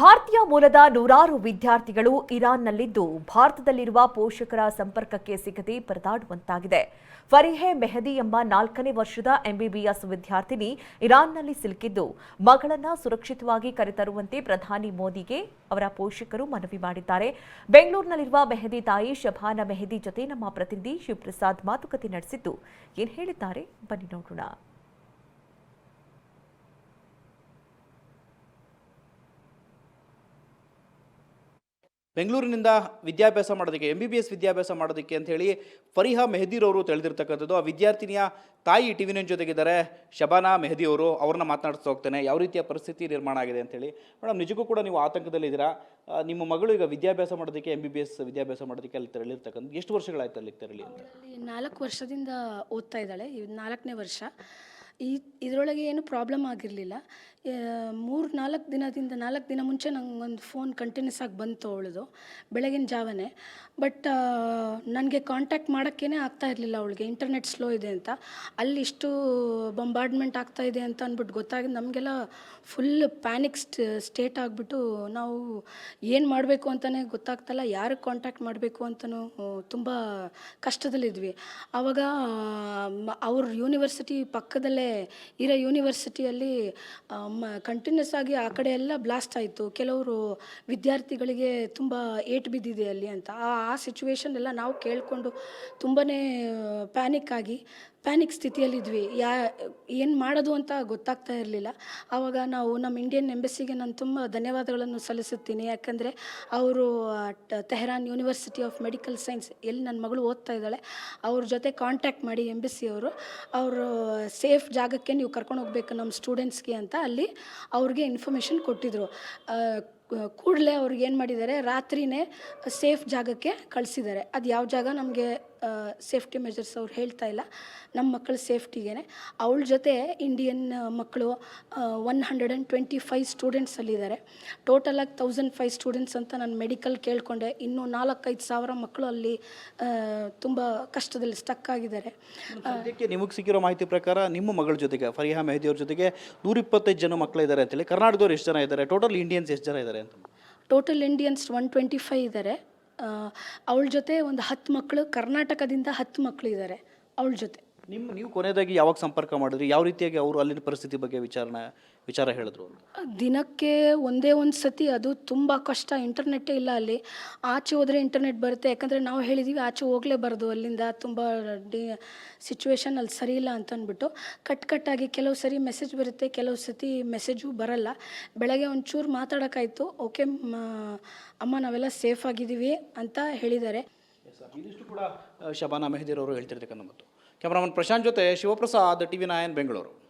ಭಾರತೀಯ ಮೂಲದ ನೂರಾರು ವಿದ್ಯಾರ್ಥಿಗಳು ಇರಾನ್ನಲ್ಲಿದ್ದು ಭಾರತದಲ್ಲಿರುವ ಪೋಷಕರ ಸಂಪರ್ಕಕ್ಕೆ ಸಿಗದೆ ಪರದಾಡುವಂತಾಗಿದೆ. ಫರಿಹೆ ಮೆಹದಿ ಎಂಬ ನಾಲ್ಕನೇ ವರ್ಷದ ಎಂಬಿಬಿಎಸ್ ವಿದ್ಯಾರ್ಥಿನಿ ಇರಾನ್ನಲ್ಲಿ ಸಿಲುಕಿದ್ದು, ಮಗಳನ್ನ ಸುರಕ್ಷಿತವಾಗಿ ಕರೆತರುವಂತೆ ಪ್ರಧಾನಿ ಮೋದಿಗೆ ಅವರ ಪೋಷಕರು ಮನವಿ ಮಾಡಿದ್ದಾರೆ. ಬೆಂಗಳೂರಿನಲ್ಲಿರುವ ಮೆಹದಿ ತಾಯಿ ಶಭಾನ ಮೆಹದಿ ಜೊತೆ ನಮ್ಮ ಪ್ರತಿನಿಧಿ ಶಿವಪ್ರಸಾದ್ ಮಾತುಕತೆ ನಡೆಸಿದ್ದು. ಏನು ಹೇಳಿದ್ದಾರೆ? ಬನ್ನಿ ನೋಡೋಣ. ಬೆಂಗಳೂರಿನಿಂದ ವಿದ್ಯಾಭ್ಯಾಸ ಮಾಡೋದಕ್ಕೆ ಎಂ ಬಿ ಬಿ ಎಸ್ ವಿದ್ಯಾಭ್ಯಾಸ ಮಾಡೋದಕ್ಕೆ ಅಂತ ಹೇಳಿ ಫರಿಹಾ ಅವರು ತಿಳಿದಿರ್ತಕ್ಕಂಥದ್ದು. ಆ ವಿದ್ಯಾರ್ಥಿನಿಯ ತಾಯಿ ಟಿ ವಿ ಜೊತೆಗಿದ್ದಾರೆ ಶಬಾನಾ ಮೆಹದಿ ಅವರು ಅವ್ರನ್ನ ಮಾತನಾಡ್ತಾ ಹೋಗ್ತೇನೆ. ಯಾವ ರೀತಿಯ ಪರಿಸ್ಥಿತಿ ನಿರ್ಮಾಣ ಆಗಿದೆ ಅಂತ ಹೇಳಿ. ಮೇಡಮ್, ನಿಜಕ್ಕೂ ಕೂಡ ನೀವು ಆತಂಕದಲ್ಲಿದ್ದೀರಾ ನಿಮ್ಮ ಮಗಳು ಈಗ ವಿದ್ಯಾಭ್ಯಾಸ ಮಾಡೋದಕ್ಕೆ ಎಂ ಬಿ ಬಿ ಎಸ್ ವಿದ್ಯಾಭ್ಯಾಸ ಮಾಡೋದಕ್ಕೆ ಅಲ್ಲಿ ತೆರಳಿರ್ತಕ್ಕಂಥ ಎಷ್ಟು ವರ್ಷಗಳಾಯ್ತು ಅಲ್ಲಿ ತೆರಳಿ ನಾಲ್ಕು ವರ್ಷದಿಂದ ಓದ್ತಾ ಇದ್ದಾಳೆ. ಇದು ನಾಲ್ಕನೇ ವರ್ಷ. ಈ ಇದರೊಳಗೆ ಏನು ಪ್ರಾಬ್ಲಮ್ ಆಗಿರಲಿಲ್ಲ. ಮೂರು ನಾಲ್ಕು ದಿನದಿಂದ ನಾಲ್ಕು ದಿನ ಮುಂಚೆ ನಂಗೆ ಒಂದು ಫೋನ್ ಕಂಟಿನ್ಯೂಸ್ ಆಗಿ ಬಂತು ಅವಳದು, ಬೆಳಗಿನ ಜಾವನೇ. ಬಟ್ ನನಗೆ ಕಾಂಟ್ಯಾಕ್ಟ್ ಮಾಡೋಕ್ಕೇ ಆಗ್ತಾ ಇರಲಿಲ್ಲ ಅವಳಿಗೆ. ಇಂಟರ್ನೆಟ್ ಸ್ಲೋ ಇದೆ ಅಂತ. ಅಲ್ಲಿ ಇಷ್ಟು ಬಂಬಾರ್ಡ್ಮೆಂಟ್ ಆಗ್ತಾ ಇದೆ ಅಂತ ಅಂದ್ಬಿಟ್ಟು ಗೊತ್ತಾಗಿ ನಮಗೆಲ್ಲ ಫುಲ್ ಪ್ಯಾನಿಕ್ ಸ್ಟೇಟ್ ಆಗಿಬಿಟ್ಟು ನಾವು ಏನು ಮಾಡಬೇಕು ಅಂತಲೇ ಗೊತ್ತಾಗ್ತಲ್ಲ, ಯಾರಿಗೆ ಕಾಂಟ್ಯಾಕ್ಟ್ ಮಾಡಬೇಕು ಅಂತಲೂ ತುಂಬ ಕಷ್ಟದಲ್ಲಿದ್ವಿ. ಆವಾಗ ಅವ್ರ ಯೂನಿವರ್ಸಿಟಿ ಪಕ್ಕದಲ್ಲೇ ಇರೋ ಯೂನಿವರ್ಸಿಟಿಯಲ್ಲಿ ಕಂಟಿನ್ಯೂಸ್ ಆಗಿ ಆ ಕಡೆ ಎಲ್ಲ ಬ್ಲಾಸ್ಟ್ ಆಯಿತು. ಕೆಲವರು ವಿದ್ಯಾರ್ಥಿಗಳಿಗೆ ತುಂಬ ಏಟ್ ಬಿದ್ದಿದೆ ಅಲ್ಲಿ ಅಂತ. ಆ ಆ ಸಿಚುವೇಶನ್ ಎಲ್ಲ ನಾವು ಕೇಳಿಕೊಂಡು ತುಂಬಾ ಪ್ಯಾನಿಕ್ ಆಗಿ ಪ್ಯಾನಿಕ್ ಸ್ಥಿತಿಯಲ್ಲಿದ್ವಿ ಯಾ, ಏನು ಮಾಡೋದು ಅಂತ ಗೊತ್ತಾಗ್ತಾ ಇರಲಿಲ್ಲ. ಆವಾಗ ನಾವು ನಮ್ಮ ಇಂಡಿಯನ್ ಎಂಬಸಿಗೆ ನಾನು ತುಂಬ ಧನ್ಯವಾದಗಳನ್ನು ಸಲ್ಲಿಸುತ್ತೀನಿ. ಯಾಕಂದರೆ ಅವರು Tehran University of Medical Science ಎಲ್ಲಿ ನನ್ನ ಮಗಳು ಓದ್ತಾ ಇದ್ದಾಳೆ, ಅವ್ರ ಜೊತೆ ಕಾಂಟ್ಯಾಕ್ಟ್ ಮಾಡಿ ಎಂಬಸಿ ಅವರು. ಅವರು ಸೇಫ್ ಜಾಗಕ್ಕೆ ನೀವು ಕರ್ಕೊಂಡು ಹೋಗ್ಬೇಕು ನಮ್ಮ ಸ್ಟೂಡೆಂಟ್ಸ್ಗೆ ಅಂತ ಅಲ್ಲಿ ಅವ್ರಿಗೆ ಇನ್ಫಾರ್ಮೇಷನ್ ಕೊಟ್ಟಿದ್ದರು ಕೂಡಲೇ ಅವ್ರಿಗೆ ಏನು ಮಾಡಿದ್ದಾರೆ? ರಾತ್ರಿನೇ ಸೇಫ್ ಜಾಗಕ್ಕೆ ಕಳಿಸಿದ್ದಾರೆ. ಅದು ಯಾವ ಜಾಗ? ನಮಗೆ ಸೇಫ್ಟಿ ಮೆಜರ್ಸ್ ಅವ್ರು ಹೇಳ್ತಾ ಇಲ್ಲ. ನಮ್ಮ ಮಕ್ಕಳ ಸೇಫ್ಟಿಗೆ ಅವಳ ಜೊತೆ ಇಂಡಿಯನ್ ಮಕ್ಕಳು one hundred and twenty five students ಅಲ್ಲಿದ್ದಾರೆ. ಟೋಟಲಾಗಿ ತೌಸಂಡ್ ಫೈವ್ ಸ್ಟೂಡೆಂಟ್ಸ್ ಅಂತ ನಾನು ಮೆಡಿಕಲ್ ಕೇಳಿಕೊಂಡೆ. ಇನ್ನೂ ನಾಲ್ಕೈದು ಸಾವಿರ ಮಕ್ಕಳು ಅಲ್ಲಿ ತುಂಬ ಕಷ್ಟದಲ್ಲಿ ಸ್ಟಕ್ ಆಗಿದ್ದಾರೆ. ಅದಕ್ಕೆ ನಿಮಗೆ ಸಿಕ್ಕಿರೋ ಮಾಹಿತಿ ಪ್ರಕಾರ ನಿಮ್ಮ ಮಗಳ ಜೊತೆಗೆ, ಫರಿಹಾ ಮೆಹದಿ ಅವ್ರ ಜೊತೆಗೆ ನೂರಿಪ್ಪತ್ತೈದು ಜನ ಮಕ್ಕಳು ಇದ್ದಾರೆ ಅಂತೇಳಿ ಕರ್ನಾಟಕದವ್ರು ಎಷ್ಟು ಜನ ಇದ್ದಾರೆ? ಟೋಟಲ್ ಇಂಡಿಯನ್ಸ್ ಎಷ್ಟು ಜನ ಇದ್ದಾರೆ? Total Indians one twenty five ಇದ್ದಾರೆ ಅವಳ ಜೊತೆ ಒಂದು ಹತ್ತು ಮಕ್ಕಳು ಕರ್ನಾಟಕದಿಂದ ಹತ್ತು ಮಕ್ಕಳು ಇದ್ದಾರೆ ಅವಳ ಜೊತೆ. ನಿಮ್ಮ, ನೀವು ಕೊನೆಯದಾಗಿ ಯಾವಾಗ ಸಂಪರ್ಕ ಮಾಡಿದ್ರಿ? ಯಾವ ರೀತಿಯಾಗಿ ಅವರು ಅಲ್ಲಿನ ಪರಿಸ್ಥಿತಿ ಬಗ್ಗೆ ವಿಚಾರಣೆ, ವಿಚಾರ ಹೇಳಿದ್ರು ದಿನಕ್ಕೆ ಒಂದೇ ಒಂದು ಸತಿ, ಅದು ತುಂಬ ಕಷ್ಟ. ಇಂಟರ್ನೆಟ್ಟೇ ಇಲ್ಲ ಅಲ್ಲಿ. ಆಚೆ ಹೋದರೆ ಇಂಟರ್ನೆಟ್ ಬರುತ್ತೆ. ಯಾಕಂದರೆ ನಾವು ಹೇಳಿದ್ದೀವಿ ಆಚೆ ಹೋಗಲೇಬಾರ್ದು. ಅಲ್ಲಿಂದ ತುಂಬ ಡಿ ಸಿಚುವೇಶನ್ ಅಲ್ಲಿ ಸರಿ ಇಲ್ಲ ಅಂತ ಅಂದ್ಬಿಟ್ಟು ಕಟ್ ಕಟ್ಟಾಗಿ ಕೆಲವು ಸರಿ ಮೆಸೇಜ್ ಬರುತ್ತೆ, ಕೆಲವು ಸತಿ ಮೆಸೇಜು ಬರಲ್ಲ. ಬೆಳಗ್ಗೆ ಒಂಚೂರು ಮಾತಾಡೋಕ್ಕಾಯ್ತು. ಓಕೆ ಅಮ್ಮ, ನಾವೆಲ್ಲ ಸೇಫ್ ಆಗಿದ್ದೀವಿ ಅಂತ ಹೇಳಿದ್ದಾರೆ. ಇದಿಷ್ಟು ಕೂಡ ಶಬಾನಾ ಮೆಹದಿರ್ ಅವರು ಹೇಳ್ತಿರ್ತಕ್ಕಂಥ ಮತ್ತು. ಕ್ಯಾಮರಾಮನ್ ಪ್ರಶಾಂತ್ ಜೊತೆ Shivaprasad, T V nine, Bengaluru.